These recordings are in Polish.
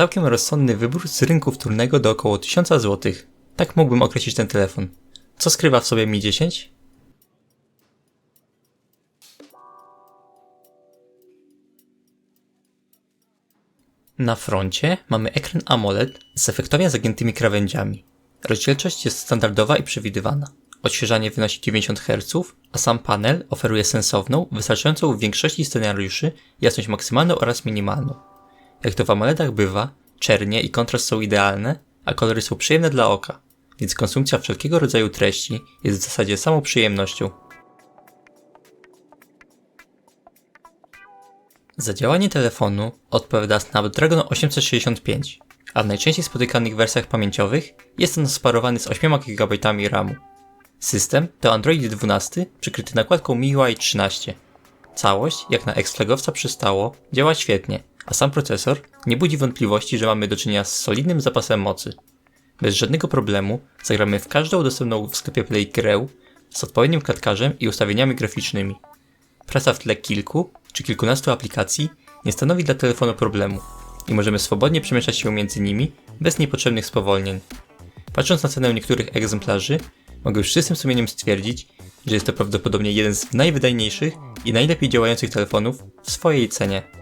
Całkiem rozsądny wybór z rynku wtórnego do około 1000 zł. Tak mógłbym określić ten telefon. Co skrywa w sobie Mi 10? Na froncie mamy ekran AMOLED z efektownie zagiętymi krawędziami. Rozdzielczość jest standardowa i przewidywana. Odświeżanie wynosi 90 Hz, a sam panel oferuje sensowną, wystarczającą w większości scenariuszy jasność maksymalną oraz minimalną. Jak to w AMOLEDach bywa, czernie i kontrast są idealne, a kolory są przyjemne dla oka, więc konsumpcja wszelkiego rodzaju treści jest w zasadzie samą przyjemnością. Za działanie telefonu odpowiada Snapdragon 865, a w najczęściej spotykanych wersjach pamięciowych jest on sparowany z 8 GB RAMu. System to Android 12 przykryty nakładką MIUI 13. Całość, jak na ex-flagowca przystało, działa świetnie, a sam procesor nie budzi wątpliwości, że mamy do czynienia z solidnym zapasem mocy. Bez żadnego problemu zagramy w każdą dostępną w sklepie Play grę z odpowiednim klatkarzem i ustawieniami graficznymi. Praca w tle kilku czy kilkunastu aplikacji nie stanowi dla telefonu problemu i możemy swobodnie przemieszczać się między nimi bez niepotrzebnych spowolnień. Patrząc na cenę niektórych egzemplarzy, mogę już czystym sumieniem stwierdzić, że jest to prawdopodobnie jeden z najwydajniejszych i najlepiej działających telefonów w swojej cenie.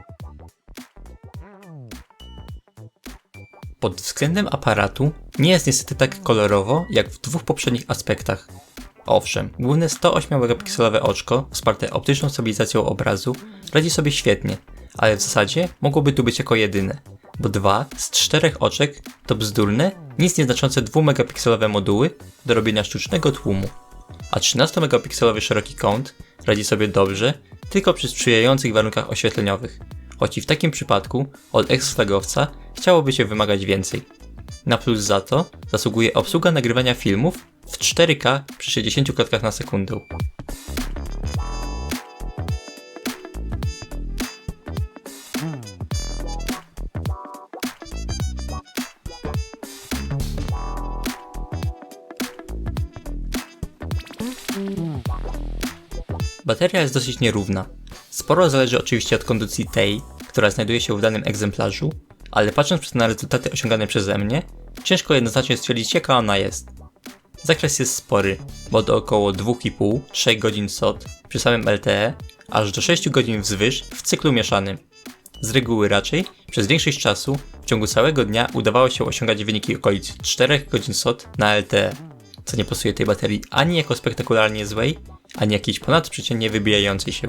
Pod względem aparatu nie jest niestety tak kolorowo jak w dwóch poprzednich aspektach. Owszem, główne 108 megapikselowe oczko, wsparte optyczną stabilizacją obrazu, radzi sobie świetnie, ale w zasadzie mogłoby tu być jako jedyne, bo dwa z czterech oczek to bzdurne, nic nieznaczące 2 megapikselowe moduły do robienia sztucznego tłumu. A 13 megapikselowy szeroki kąt radzi sobie dobrze tylko przy sprzyjających warunkach oświetleniowych, choć i w takim przypadku od ex-flagowca chciałoby się wymagać więcej. Na plus za to zasługuje obsługa nagrywania filmów w 4K przy 60 klatkach na sekundę. Bateria jest dosyć nierówna. Sporo zależy oczywiście od kondycji tej, która znajduje się w danym egzemplarzu, ale patrząc na rezultaty osiągane przeze mnie, ciężko jednoznacznie stwierdzić jaka ona jest. Zakres jest spory, bo do około 2,5-3 godzin SOT przy samym LTE, aż do 6 godzin wzwyż w cyklu mieszanym. Z reguły raczej przez większość czasu w ciągu całego dnia udawało się osiągać wyniki okolic 4 godzin SOT na LTE, co nie pasuje tej baterii ani jako spektakularnie złej, ani jakiejś ponadprzeciętnie wybijającej się.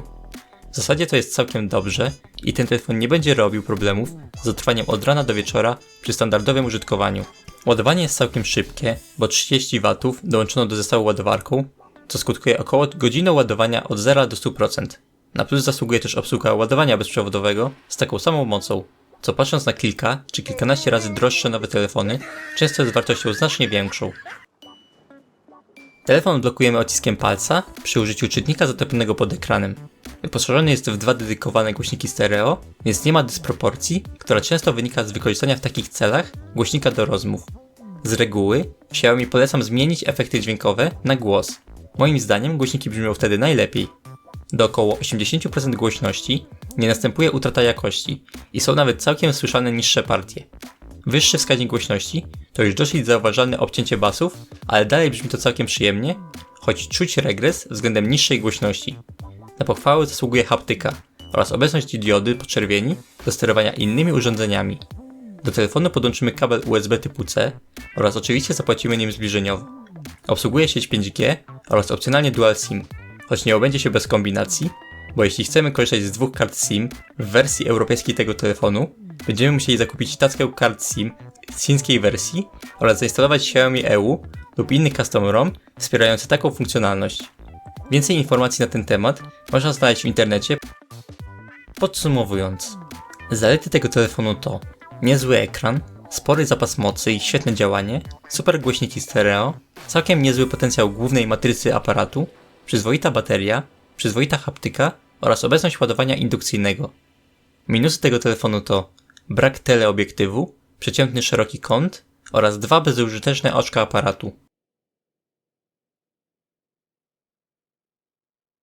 W zasadzie to jest całkiem dobrze i ten telefon nie będzie robił problemów z dotrwaniem od rana do wieczora przy standardowym użytkowaniu. Ładowanie jest całkiem szybkie, bo 30 W dołączono do zestawu ładowarką, co skutkuje około godziną ładowania od 0 do 100%. Na plus zasługuje też obsługa ładowania bezprzewodowego z taką samą mocą, co patrząc na kilka czy kilkanaście razy droższe nowe telefony, często jest wartością znacznie większą. Telefon blokujemy odciskiem palca przy użyciu czytnika zatopionego pod ekranem. Wyposażony jest w dwa dedykowane głośniki stereo, więc nie ma dysproporcji, która często wynika z wykorzystania w takich celach głośnika do rozmów. Z reguły Xiaomi polecam zmienić efekty dźwiękowe na głos. Moim zdaniem głośniki brzmią wtedy najlepiej. Do około 80% głośności nie następuje utrata jakości i są nawet całkiem słyszane niższe partie. Wyższy wskaźnik głośności to już dosyć zauważalne obcięcie basów, ale dalej brzmi to całkiem przyjemnie, choć czuć regres względem niższej głośności. Na pochwałę zasługuje haptyka oraz obecność diody podczerwieni do sterowania innymi urządzeniami. Do telefonu podłączymy kabel USB typu C oraz oczywiście zapłacimy nim zbliżeniowo. Obsługuje sieć 5G oraz opcjonalnie Dual SIM, choć nie obędzie się bez kombinacji, bo jeśli chcemy korzystać z dwóch kart SIM w wersji europejskiej tego telefonu, będziemy musieli zakupić tackę kart SIM z chińskiej wersji oraz zainstalować Xiaomi EU lub inny custom ROM wspierający taką funkcjonalność. Więcej informacji na ten temat można znaleźć w internecie. Podsumowując, zalety tego telefonu to niezły ekran, spory zapas mocy i świetne działanie, super głośniki stereo, całkiem niezły potencjał głównej matrycy aparatu, przyzwoita bateria, przyzwoita haptyka oraz obecność ładowania indukcyjnego. Minusy tego telefonu to brak teleobiektywu, przeciętny szeroki kąt oraz dwa bezużyteczne oczka aparatu.